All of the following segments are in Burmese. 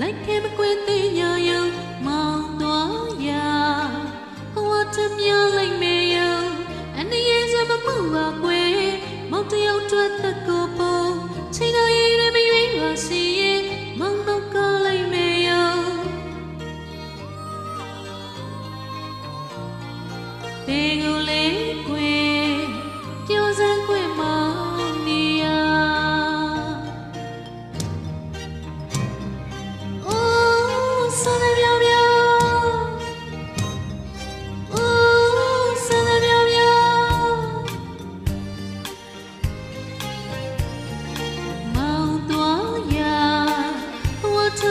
လိုက်ခဲမကွေသေးညာယုံမောင်းသွားရာဟဝတ်တမြလိုက်မေယုံအနေရစမမှုပါကွယ်မောင်တယောက်တွေ့သက်ကိုပုံချိန်တော်ရည်ရမရွေးပါစီရင်မောင်တော့ကလိုက်မေယုံဘေကိုလေးကွယ်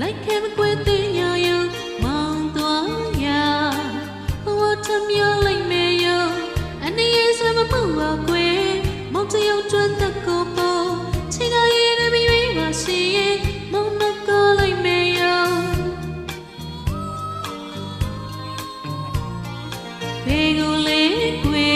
လိုက်ခဲမကွယ်သေးညာယမောင်သွားညာဘဝချမ်းမြောက်လိုက်မယ်ယအနေရဆွေမပုတ်ပါကွယ်မောင်တယောက်ကျွမ်းသက်ကိုပေါ်ချိန်ကရည်နဲ့ပြွေးပါစီရင်မောင်နှကလိုက်မယ်ယဘေကိုလေးကွယ်